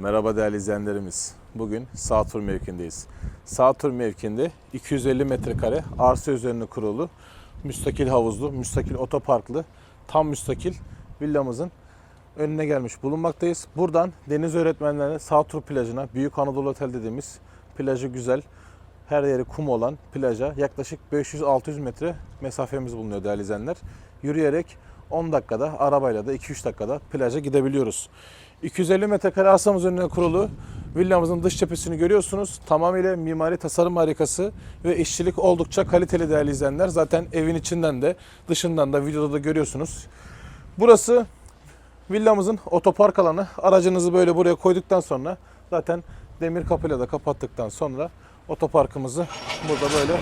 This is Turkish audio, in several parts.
Merhaba değerli izleyenlerimiz. Bugün Sağtur mevkindeyiz. Sağtur mevkinde 250 metrekare arsa üzerine kurulu müstakil havuzlu, müstakil otoparklı, tam müstakil villamızın önüne gelmiş bulunmaktayız. Buradan deniz öğretmenlerine Sağtur plajına, Büyük Anadolu Otel dediğimiz plajı güzel, her yeri kum olan plaja yaklaşık 500-600 metre mesafemiz bulunuyor değerli izleyenler. Yürüyerek 10 dakikada, arabayla da 2-3 dakikada plaja gidebiliyoruz. 250 metrekare arsamız önüne kurulu villamızın dış cephesini görüyorsunuz. Tamamıyla mimari tasarım harikası ve işçilik oldukça kaliteli değerli izleyenler. Zaten evin içinden de dışından da videoda da görüyorsunuz. Burası villamızın otopark alanı. Aracınızı böyle buraya koyduktan sonra zaten demir kapıyla da kapattıktan sonra otoparkımızı burada böyle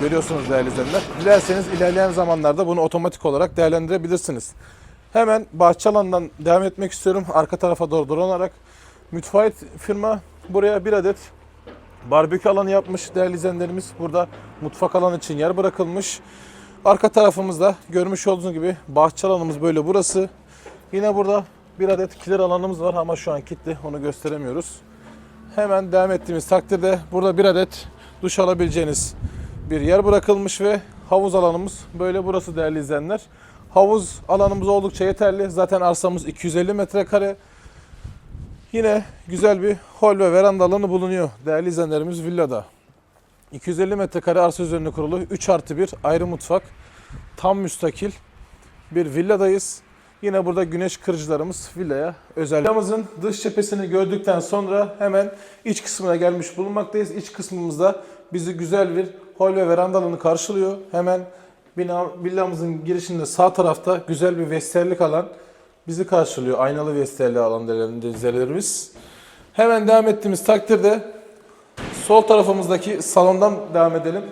görüyorsunuz değerli izleyenler. Dilerseniz ilerleyen zamanlarda bunu otomatik olarak değerlendirebilirsiniz. Hemen bahçe alanından devam etmek istiyorum. Arka tarafa doğru dolanarak. Müteahhit firma buraya bir adet barbekü alanı yapmış değerli izleyenlerimiz. Burada mutfak alanı için yer bırakılmış. Arka tarafımızda görmüş olduğunuz gibi bahçe alanımız böyle burası. Yine burada bir adet kiler alanımız var ama şu an kilitli onu gösteremiyoruz. Hemen devam ettiğimiz takdirde burada bir adet duş alabileceğiniz bir yer bırakılmış ve havuz alanımız böyle burası değerli izleyenler. Havuz alanımız oldukça yeterli. Zaten arsamız 250 metrekare. Yine güzel bir hol ve veranda alanı bulunuyor değerli izleyenlerimiz villada. 250 metrekare arsa üzerine kurulu 3 artı 1 ayrı mutfak. Tam müstakil bir villadayız. Yine burada güneş kırıcılarımız villaya özel. Villamızın dış cephesini gördükten sonra hemen iç kısmına gelmiş bulunmaktayız. İç kısmımızda bizi güzel bir hol ve veranda karşılıyor. Hemen bina, villamızın girişinde sağ tarafta güzel bir vestiyerlik alan bizi karşılıyor. Aynalı vestiyerli alan denizlerimiz. Hemen devam ettiğimiz takdirde sol tarafımızdaki salondan devam edelim.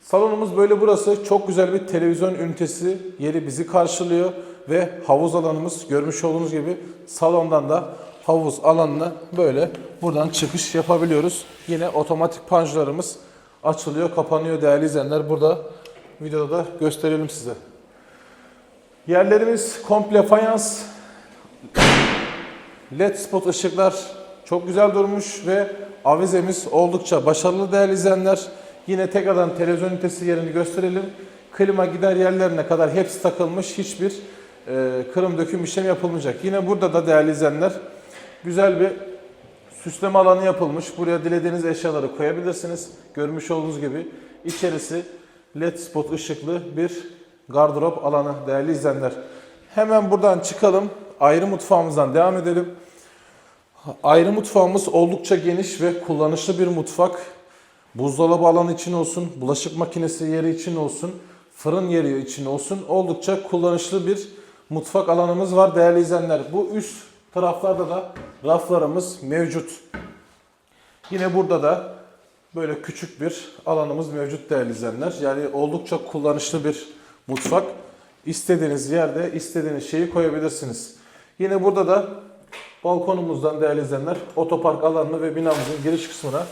Salonumuz böyle burası. Çok güzel bir televizyon ünitesi yeri bizi karşılıyor ve havuz alanımız görmüş olduğunuz gibi salondan da havuz alanına böyle buradan çıkış yapabiliyoruz. Yine otomatik panjurlarımız açılıyor, kapanıyor değerli izleyenler. Burada videoda da gösterelim size. Yerlerimiz komple fayans. LED spot ışıklar çok güzel durmuş ve avizemiz oldukça başarılı değerli izleyenler. Yine tekrardan televizyon ünitesi yerini gösterelim. Klima gider yerlerine kadar hepsi takılmış. Hiçbir e, kırım döküm işlem yapılmayacak. Yine burada da değerli izleyenler güzel bir süsleme alanı yapılmış. Buraya dilediğiniz eşyaları koyabilirsiniz. Görmüş olduğunuz gibi içerisi LED spot ışıklı bir gardırop alanı değerli izleyenler. Hemen buradan çıkalım. Ayrı mutfağımızdan devam edelim. Ayrı mutfağımız oldukça geniş ve kullanışlı bir mutfak. Buzdolabı alanı için olsun, bulaşık makinesi yeri için olsun, fırın yeri için olsun oldukça kullanışlı bir mutfak alanımız var değerli izleyenler. Bu üst taraflarda da raflarımız mevcut. Yine burada da böyle küçük bir alanımız mevcut değerli izleyenler. Yani oldukça kullanışlı bir mutfak. İstediğiniz yerde istediğiniz şeyi koyabilirsiniz. Yine burada da balkonumuzdan değerli izleyenler otopark alanını ve binamızın giriş kısmına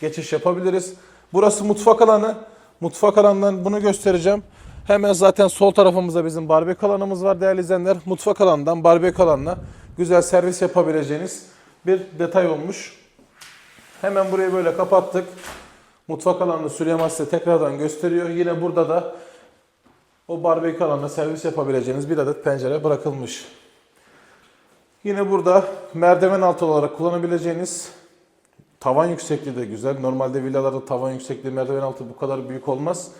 geçiş yapabiliriz. Burası mutfak alanı. Mutfak alanından bunu göstereceğim. Hemen zaten sol tarafımızda bizim barbekü alanımız var değerli izleyenler. Mutfak alanından barbekü alanına güzel servis yapabileceğiniz bir detay olmuş. Hemen burayı böyle kapattık. Mutfak alanını Süleyman size tekrardan gösteriyor. Yine burada da o barbekü alanına servis yapabileceğiniz bir adet pencere bırakılmış. Yine burada merdiven altı olarak kullanabileceğiniz tavan yüksekliği de güzel. Normalde villalarda tavan yüksekliği merdiven altı bu kadar büyük olmaz.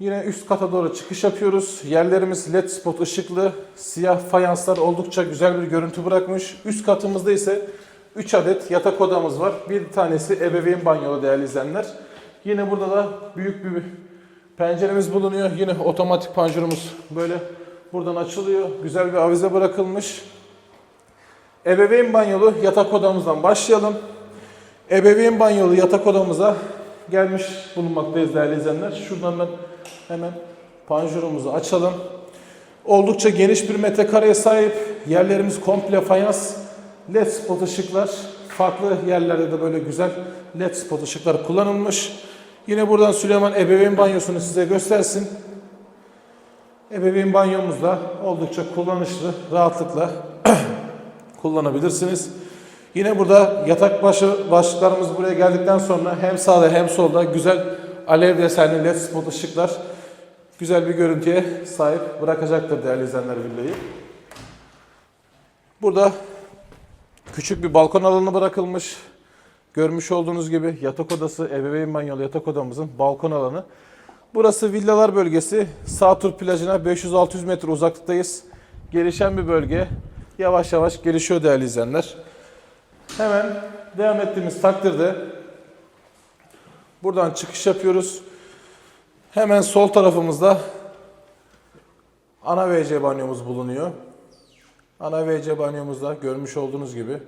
Yine üst kata doğru çıkış yapıyoruz. Yerlerimiz led spot ışıklı, siyah fayanslar oldukça güzel bir görüntü bırakmış. Üst katımızda ise 3 adet yatak odamız var. Bir tanesi ebeveyn banyolu değerli izleyenler. Yine burada da büyük bir penceremiz bulunuyor. Yine otomatik panjurumuz böyle buradan açılıyor. Güzel bir avize bırakılmış. Ebeveyn banyolu yatak odamızdan başlayalım. Ebeveyn banyolu yatak odamıza gelmiş bulunmaktayız değerli izleyenler. Şuradan ben hemen panjurumuzu açalım. Oldukça geniş bir metrekareye sahip. Yerlerimiz komple fayans. LED spot ışıklar. Farklı yerlerde de böyle güzel LED spot ışıklar kullanılmış. Yine buradan Süleyman ebeveyn banyosunu size göstersin. Ebeveyn banyomuz da oldukça kullanışlı, rahatlıkla kullanabilirsiniz. Yine burada yatak başı başlıklarımız buraya geldikten sonra hem sağda hem solda güzel alev desenli led spot ışıklar güzel bir görüntüye sahip bırakacaktır değerli izleyenler villayı. Burada küçük bir balkon alanı bırakılmış. Görmüş olduğunuz gibi yatak odası, ebeveyn banyolu yatak odamızın balkon alanı. Burası villalar bölgesi. Sağtur plajına 500-600 metre uzaklıktayız. Gelişen bir bölge. Yavaş yavaş gelişiyor değerli izleyenler. Hemen devam ettiğimiz takdirde buradan çıkış yapıyoruz. Hemen sol tarafımızda ana WC banyomuz bulunuyor. Ana WC banyomuzda görmüş olduğunuz gibi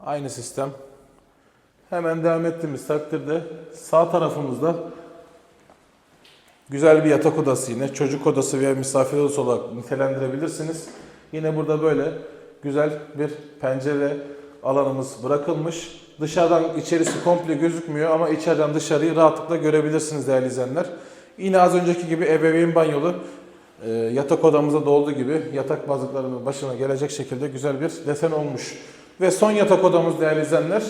aynı sistem. Hemen devam ettiğimiz takdirde sağ tarafımızda güzel bir yatak odası yine çocuk odası veya misafir odası olarak nitelendirebilirsiniz. Yine burada böyle güzel bir pencere alanımız bırakılmış. Dışarıdan içerisi komple gözükmüyor ama içeriden dışarıyı rahatlıkla görebilirsiniz değerli izleyenler. Yine az önceki gibi ebeveyn banyolu e, yatak odamızda da olduğu gibi yatak bazıklarının başına gelecek şekilde güzel bir desen olmuş. Ve son yatak odamız değerli izleyenler.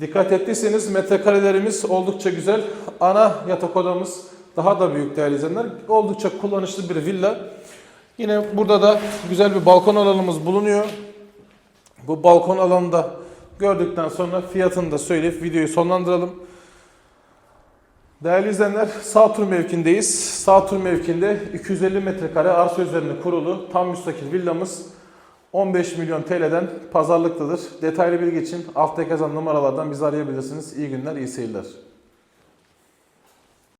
Dikkat ettiyseniz metrekarelerimiz oldukça güzel. Ana yatak odamız daha da büyük değerli izleyenler. Oldukça kullanışlı bir villa. Yine burada da güzel bir balkon alanımız bulunuyor. Bu balkon alanında gördükten sonra fiyatını da söyleyip videoyu sonlandıralım. Değerli izleyenler sağ tur mevkindeyiz. Sağ tur mevkinde 250 metrekare arsa üzerine kurulu tam müstakil villamız 15 milyon TL'den pazarlıktadır. Detaylı bilgi için alttaki yazan numaralardan bizi arayabilirsiniz. İyi günler, iyi seyirler.